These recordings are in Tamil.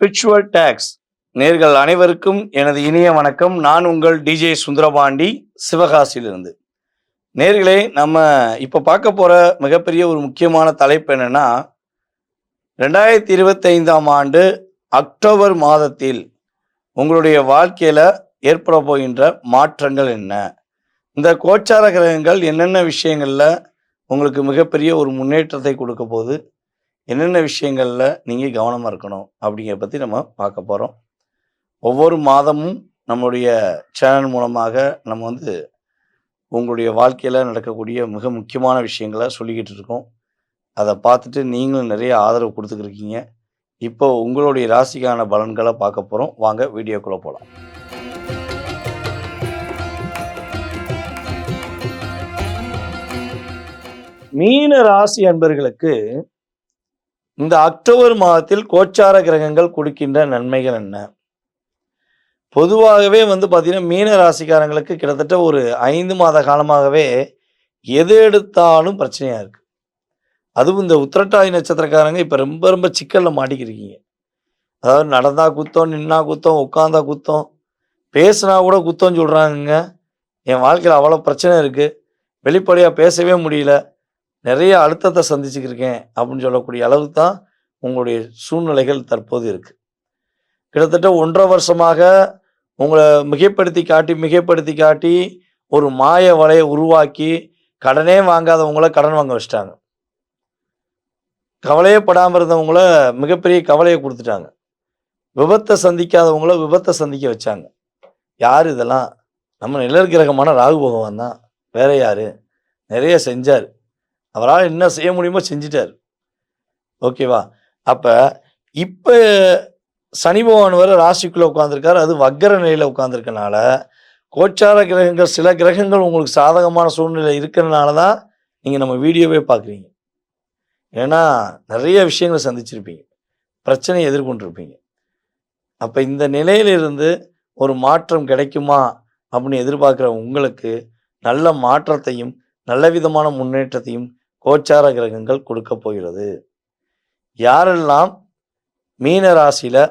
ஸ்பிரிச்சுவல் டேக்ஸ் நேர்கள் அனைவருக்கும் எனது இனிய வணக்கம். நான் உங்கள் டிஜே சுந்தரபாண்டி சிவகாசியிலிருந்து. நேர்களே நம்ம இப்போ பார்க்க போகிற மிகப்பெரிய ஒரு முக்கியமான தலைப்பு என்னென்னா ரெண்டாயிரத்தி இருபத்தைந்தாம் ஆண்டு அக்டோபர் மாதத்தில் உங்களுடைய வாழ்க்கையில் ஏற்பட போகின்ற மாற்றங்கள் என்ன? இந்த கோச்சார கிரகங்கள் என்னென்ன விஷயங்களில் உங்களுக்கு மிகப்பெரிய ஒரு முன்னேற்றத்தை கொடுக்க போகுது? என்னென்ன விஷயங்களில் நீங்கள் கவனமாக இருக்கணும் அப்படிங்கிறத பற்றி நம்ம பார்க்க போகிறோம் ஒவ்வொரு மாதமும் நம்மளுடைய சேனல் மூலமாக நம்ம வந்து உங்களுடைய வாழ்க்கையில் நடக்கக்கூடிய மிக முக்கியமான விஷயங்களை சொல்லிக்கிட்டு இருக்கோம். அதை பார்த்துட்டு நீங்களும் நிறைய ஆதரவு கொடுத்துக்கிருக்கீங்க. இப்போ உங்களுடைய ராசிக்கான பலன்களை பார்க்க போகிறோம் வாங்க வீடியோக்குள்ளே போகலாம் மீன ராசி அன்பர்களுக்கு இந்த அக்டோபர் மாதத்தில் கோச்சார கிரகங்கள் கொடுக்கின்ற நன்மைகள் என்ன? பொதுவாகவே வந்து பார்த்திங்கன்னா மீன ராசிக்காரங்களுக்கு கிட்டத்தட்ட ஒரு ஐந்து மாத காலமாகவே எது எடுத்தாலும் பிரச்சனையாக இருக்குது அதுவும் இந்த உத்திரட்டாதி நட்சத்திரக்காரங்க இப்போ ரொம்ப ரொம்ப சிக்கலில் மாட்டிக்கிருக்கீங்க. அதாவது நடந்தா குத்தம் நின்னா குத்தம் உட்காந்தா குத்தம் பேசுனா கூட குத்தம் சொல்கிறாங்கங்க என் வாழ்க்கையில் அவ்வளோ பிரச்சனை இருக்குது வெளிப்படையாக பேசவே முடியல. நிறைய அழுத்தத்தை சந்திச்சுக்கிருக்கேன் அப்படின்னு சொல்லக்கூடிய அளவுக்கு தான் உங்களுடைய சூழ்நிலைகள் தற்போது இருக்குது கிட்டத்தட்ட ஒன்றரை வருஷமாக உங்களை மிகைப்படுத்தி காட்டி மிகைப்படுத்தி காட்டி ஒரு மாய வலையை உருவாக்கி கடனே வாங்காதவங்கள கடன் வாங்க வச்சிட்டாங்க. கவலையே படாமல் இருந்தவங்கள மிகப்பெரிய கவலையை கொடுத்துட்டாங்க. விபத்தை சந்திக்காதவங்கள விபத்தை சந்திக்க வச்சாங்க. யார் இதெல்லாம்? நம்ம நிழல் கிரகமான ராகு பகவான் தான். வேற யார்? நிறைய செஞ்சார். அவரால் என்ன செய்ய முடியுமோ செஞ்சிட்டார். ஓகேவா அப்போ இப்போ சனி பகவான் வர ராசிக்குள்ளே உட்காந்துருக்காரு அது வக்கர நிலையில் உட்காந்துருக்கனால கோச்சார கிரகங்கள் சில கிரகங்கள் உங்களுக்கு சாதகமான சூழ்நிலை இருக்கிறனால தான் நீங்கள் நம்ம வீடியோவே பார்க்குறீங்க. ஏன்னா நிறைய விஷயங்களை சந்திச்சிருப்பீங்க. பிரச்சனையை எதிர்கொண்டிருப்பீங்க. அப்போ இந்த நிலையிலிருந்து ஒரு மாற்றம் கிடைக்குமா அப்படின்னு எதிர்பார்க்குற உங்களுக்கு நல்ல மாற்றத்தையும் நல்ல விதமான முன்னேற்றத்தையும் கோச்சார கிரகங்கள் கொடுக்க போகிறது. யாரெல்லாம் மீன ராசியில்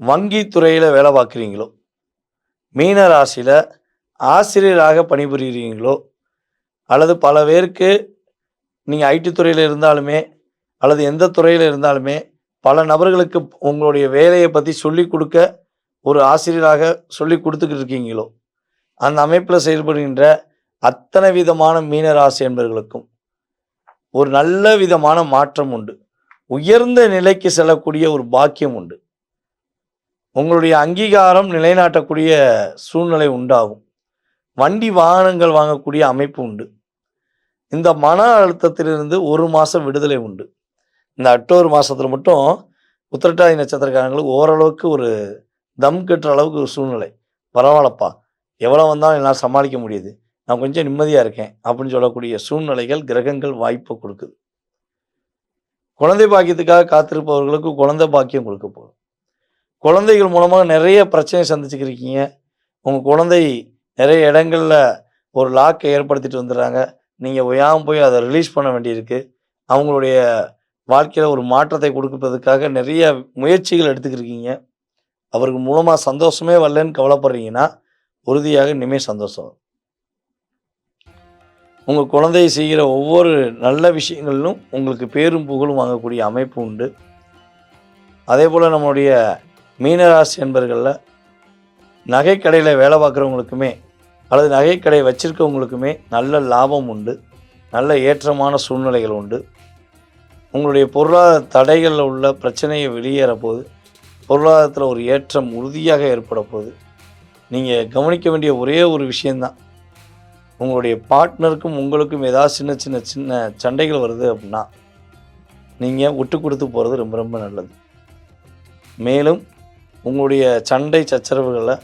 வங்கி துறையில் வேலை பார்க்குறீங்களோ மீன ராசியில் ஆசிரியராக பணிபுரிகிறீங்களோ அல்லது பல பேருக்கு நீங்கள் ஐடி துறையில் இருந்தாலுமே அல்லது எந்த துறையில் இருந்தாலுமே பல நபர்களுக்கு உங்களுடைய வேலையை பற்றி சொல்லி கொடுக்க ஒரு ஆசிரியராக சொல்லி கொடுத்துக்கிட்டு இருக்கீங்களோ அந்த அமைப்பில் செயல்படுகின்ற அத்தனை விதமான மீனராசி என்பவர்களுக்கும் ஒரு நல்ல விதமான மாற்றம் உண்டு. உயர்ந்த நிலைக்கு செல்லக்கூடிய ஒரு பாக்கியம் உண்டு. உங்களுடைய அங்கீகாரம் நிலைநாட்டக்கூடிய சூழ்நிலை உண்டாகும். வண்டி வாகனங்கள் வாங்கக்கூடிய அமைப்பு உண்டு. இந்த மன அழுத்தத்திலிருந்து ஒரு மாதம் விடுதலை உண்டு. இந்த அக்டோபர் மாதத்தில் மட்டும் உத்திரட்டாதி நட்சத்திரக்காரங்களுக்கு ஓரளவுக்கு ஒரு தம் கட்டுற அளவுக்கு ஒரு சூழ்நிலை. பரவாயில்லப்பா. எவ்வளோ வந்தாலும் என்னால் சமாளிக்க முடியுது. நான் கொஞ்சம் நிம்மதியாக இருக்கேன் அப்படின்னு சொல்லக்கூடிய சூழ்நிலைகள் கிரகங்கள் வாய்ப்பு கொடுக்குது. குழந்தை பாக்கியத்துக்காக காத்திருப்பவர்களுக்கு குழந்தை பாக்கியம் கொடுக்க போகுது. குழந்தைகள் மூலமாக நிறைய பிரச்சனை சந்திச்சுக்கிருக்கீங்க உங்கள் குழந்தை நிறைய இடங்களில் ஒரு லாக்கை ஏற்படுத்திட்டு வந்துடுறாங்க. நீங்கள் ஒயாமல் போய் அதை ரிலீஸ் பண்ண வேண்டியிருக்கு. அவங்களுடைய வாழ்க்கையில் ஒரு மாற்றத்தை கொடுப்பதற்காக நிறைய முயற்சிகள் எடுத்துக்கிருக்கீங்க அவருக்கு மூலமாக சந்தோஷமே வரலன்னு கவலைப்படுறீங்கன்னா உறுதியாக இனிமேல் சந்தோஷம் வரும். உங்கள் குழந்தை செய்கிற ஒவ்வொரு நல்ல விஷயங்களிலும் உங்களுக்கு பேரும் புகழும் வாங்கக்கூடிய அமைப்பு உண்டு. அதே போல் நம்மளுடைய மீனராசி என்பர்களில் நகைக்கடையில் வேலை பார்க்குறவங்களுக்குமே அல்லது நகைக்கடை வச்சிருக்கவங்களுக்குமே நல்ல லாபம் உண்டு. நல்ல ஏற்றமான சூழ்நிலைகள் உண்டு. உங்களுடைய பொருளாதார தடைகளில் உள்ள பிரச்சனையை வெளியேற போது பொருளாதாரத்தில் ஒரு ஏற்றம் உறுதியாக ஏற்பட போகுது நீங்கள் கவனிக்க வேண்டிய ஒரே ஒரு விஷயந்தான் உங்களுடைய பார்ட்னருக்கும் உங்களுக்கும் ஏதாவது சின்ன சின்ன சின்ன சண்டைகள் வருது அப்படின்னா நீங்கள் விட்டு கொடுத்து போகிறது ரொம்ப ரொம்ப நல்லது. மேலும் உங்களுடைய சண்டை சச்சரவுகளை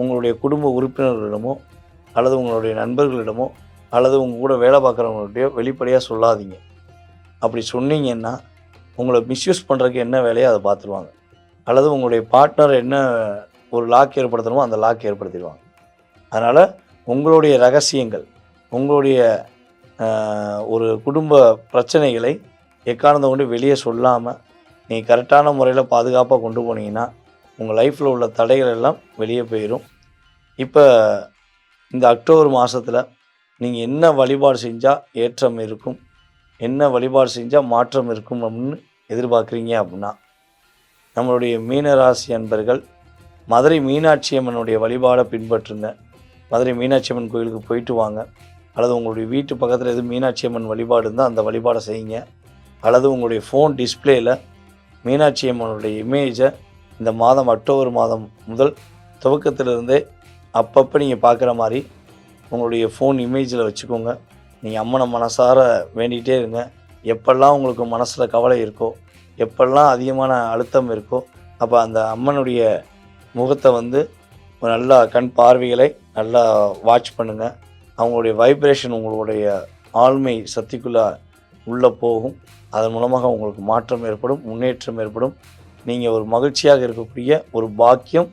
உங்களுடைய குடும்ப உறுப்பினர்களிடமோ அல்லது உங்களுடைய நண்பர்களிடமோ அல்லது உங்கள் கூட வேலை பார்க்குறவங்கள்ட்டையோ வெளிப்படையாக சொல்லாதீங்க. அப்படி சொன்னீங்கன்னா உங்களை மிஸ்யூஸ் பண்ணுறதுக்கு என்ன வேலையோ அதை பார்த்துருவாங்க. அல்லது உங்களுடைய பார்ட்னர் என்ன ஒரு லாக் ஏற்படுத்தணுமோ அந்த லாக் ஏற்படுத்திடுவாங்க. அதனால் உங்களுடைய ரகசியங்கள் உங்களுடைய ஒரு குடும்ப பிரச்சனைகளை எக்காரணத்தை கொண்டு வெளியே சொல்லாமல் நீங்கள் கரெக்டான முறையில் பாதுகாப்பாக கொண்டு போனீங்கன்னா உங்கள் லைஃப்பில் உள்ள தடைகள் எல்லாம் வெளியே போயிடும் இப்போ இந்த அக்டோபர் மாதத்தில் நீங்கள் என்ன வழிபாடு செஞ்சால் ஏற்றம் இருக்கும் என்ன வழிபாடு செஞ்சால் மாற்றம் இருக்கும் அப்படின்னு எதிர்பார்க்குறீங்க அப்படின்னா நம்மளுடைய மீனராசி அன்பர்கள் மதுரை மீனாட்சி அம்மனுடைய வழிபாடை பின்பற்றுங்க. மதுரை மீனாட்சி அம்மன் கோயிலுக்கு போயிட்டு வாங்க. அல்லது உங்களுடைய வீட்டு பக்கத்தில் எதுவும் மீனாட்சி அம்மன் வழிபாடு இருந்தால் அந்த வழிபாடை செய்யுங்க. அல்லது உங்களுடைய ஃபோன் டிஸ்பிளேயில் மீனாட்சி அம்மனுடைய இமேஜை இந்த மாதம் அக்டோபர் மாதம் முதல் துவக்கத்திலிருந்தே அப்பப்போ நீங்கள் பார்க்குற மாதிரி உங்களுடைய ஃபோன் இமேஜில் வச்சுக்கோங்க. நீங்கள் அம்மனை மனசார வேண்டிகிட்டே இருங்க. எப்பெல்லாம் உங்களுக்கு மனசில் கவலை இருக்கோ எப்பெல்லாம் அதிகமான அழுத்தம் இருக்கோ அப்போ அந்த அம்மனுடைய முகத்தை வந்து ஒரு நல்லா கண் பார்வைகளை நல்லா வாட்ச் பண்ணுங்கள் அவங்களுடைய வைப்ரேஷன் உங்களுடைய ஆழ்மை சக்திக்குள்ளே உள்ளே போகும். அதன் மூலமாக உங்களுக்கு மாற்றம் ஏற்படும் முன்னேற்றம் ஏற்படும். நீங்கள் ஒரு மகிழ்ச்சியாக இருக்கக்கூடிய ஒரு பாக்கியம்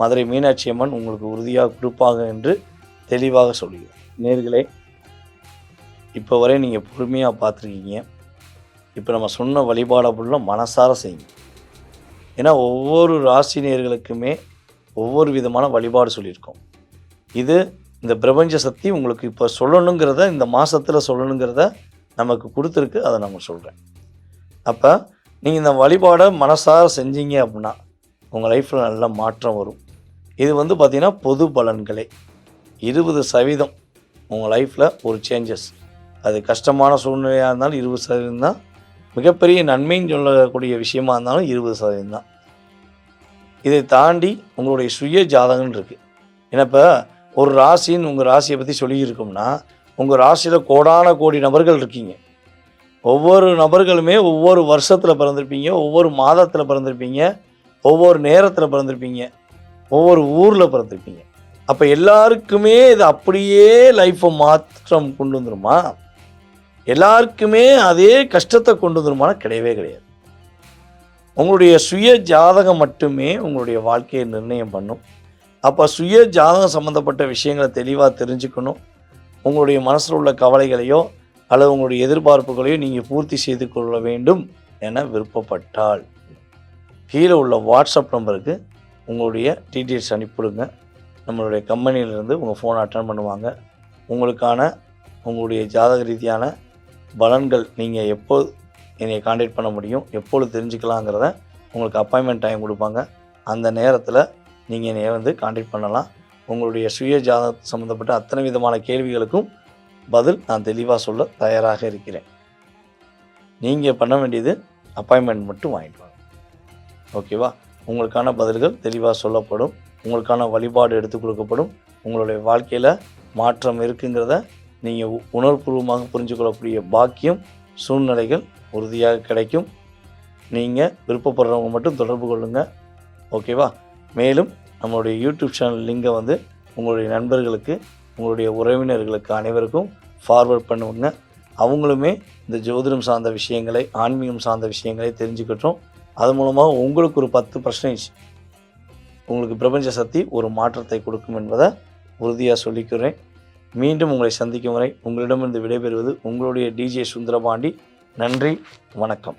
மதுரை மீனாட்சி அம்மன் உங்களுக்கு உறுதியாக கொடுப்பாங்க என்று தெளிவாக சொல்லுகிறேன். நேர்களே இப்போ வரை நீங்கள் பொறுமையாக பார்த்துருக்கீங்க. இப்போ நம்ம சொன்ன வழிபாடை ஃபுல்லாக மனசார செய்யுங்க. ஏன்னா ஒவ்வொரு ராசி நேர்களுக்குமே ஒவ்வொரு விதமான வழிபாடு சொல்லியிருக்கோம். இது இந்த பிரபஞ்ச சக்தி உங்களுக்கு இப்போ சொல்லணுங்கிறத இந்த மாதத்தில் சொல்லணுங்கிறத நமக்கு கொடுத்துருக்கு அதை நம்ம சொல்கிறேன் அப்போ நீங்கள் இந்த வழிபாடை மனசார செஞ்சீங்க அப்படின்னா உங்கள் லைஃப்பில் நல்ல மாற்றம் வரும். இது வந்து பார்த்திங்கன்னா பொது பலன்களே. இருபது சதவீதம் உங்கள் லைஃப்பில் ஒரு சேஞ்சஸ் அது கஷ்டமான சூழ்நிலையாக இருந்தாலும் இருபது சதவீதம் தான். மிகப்பெரிய நன்மைன்னு சொல்லக்கூடிய விஷயமா இருந்தாலும் இருபது சதவீதம் தான். இதை தாண்டி உங்களுடைய சுய ஜாதகம்னு இருக்குது ஏன்னா இப்போ ஒரு ராசின்னு உங்கள் ராசியை பற்றி சொல்லியிருக்கோம்னா உங்கள் ராசியில் கோடான கோடி நபர்கள் இருக்கீங்க. ஒவ்வொரு நபர்களுமே ஒவ்வொரு வருஷத்தில் பிறந்திருப்பீங்க ஒவ்வொரு மாதத்தில் பிறந்திருப்பீங்க ஒவ்வொரு நேரத்தில் பிறந்திருப்பீங்க ஒவ்வொரு ஊரில் பிறந்திருப்பீங்க. அப்போ எல்லாருக்குமே இது அப்படியே லைஃப்பை மாற்றம் கொண்டு வந்துருமா? எல்லாருக்குமே அதே கஷ்டத்தை கொண்டு வந்துருமானா கிடையவே கிடையாது. உங்களுடைய சுய ஜாதகம் மட்டுமே உங்களுடைய வாழ்க்கையை நிர்ணயம் பண்ணும். அப்போ சுய ஜாதகம் சம்மந்தப்பட்ட விஷயங்களை தெளிவாக தெரிஞ்சுக்கணும். உங்களுடைய மனசில் உள்ள கவலைகளையோ அல்லது உங்களுடைய எதிர்பார்ப்புகளையோ நீங்கள் பூர்த்தி செய்து கொள்ள வேண்டும் என விருப்பப்பட்டால். கீழே உள்ள வாட்ஸ்அப் நம்பருக்கு உங்களுடைய டீட்டெயில்ஸ் அனுப்பிவிடுங்க. நம்மளுடைய கம்பெனியிலேருந்து உங்கள் ஃபோனை அட்டன் பண்ணுவாங்க. உங்களுக்கான உங்களுடைய ஜாதக ரீதியான பலன்கள் நீங்கள் எப்போ என்னை காண்டாக்ட் பண்ண முடியும் எப்பொழுது தெரிஞ்சுக்கலாங்கிறத உங்களுக்கு அப்பாயின்மெண்ட் டைம் கொடுப்பாங்க. அந்த நேரத்தில் நீங்கள் என்னை வந்து காண்டாக்ட் பண்ணலாம். உங்களுடைய சுய ஜாத சம்மந்தப்பட்ட அத்தனை விதமான கேள்விகளுக்கும் பதில் நான் தெளிவாக சொல்ல தயாராக இருக்கிறேன். நீங்கள் பண்ண வேண்டியது அப்பாயின்மெண்ட் மட்டும் வாங்கிட்டு வாங்க. ஓகேவா உங்களுக்கான பதில்கள் தெளிவாக சொல்லப்படும். உங்களுக்கான வழிபாடு எடுத்து கொடுக்கப்படும். உங்களுடைய வாழ்க்கையில் மாற்றம் இருக்குங்கிறத நீங்கள் உணர்வுபூர்வமாக புரிஞ்சுக்கொள்ளக்கூடிய பாக்கியம் சூழ்நிலைகள் உறுதியாக கிடைக்கும். நீங்கள் விருப்பப்படுறவங்க மட்டும் தொடர்பு கொள்ளுங்கள் ஓகேவா மேலும் நம்மளுடைய யூடியூப் சேனல் லிங்கை வந்து உங்களுடைய நண்பர்களுக்கு உங்களுடைய உறவினர்களுக்கு அனைவருக்கும் ஃபார்வர்ட் பண்ணுவோங்க அவங்களுமே இந்த ஜோதிடம் சார்ந்த விஷயங்களை ஆன்மீகம் சார்ந்த விஷயங்களை தெரிஞ்சுக்கிட்டோம். அது மூலமாக உங்களுக்கு ஒரு பத்து பர்சன்டேஜ் உங்களுக்கு பிரபஞ்ச சக்தி ஒரு மாற்றத்தை கொடுக்கும் என்பதை உறுதியாக சொல்லிக்கிறேன். மீண்டும் உங்களை சந்திக்கும் வரை உங்களிடமிருந்து விடைபெறுவது உங்களுடைய டிஜே சுந்தரபாண்டி. நன்றி வணக்கம்.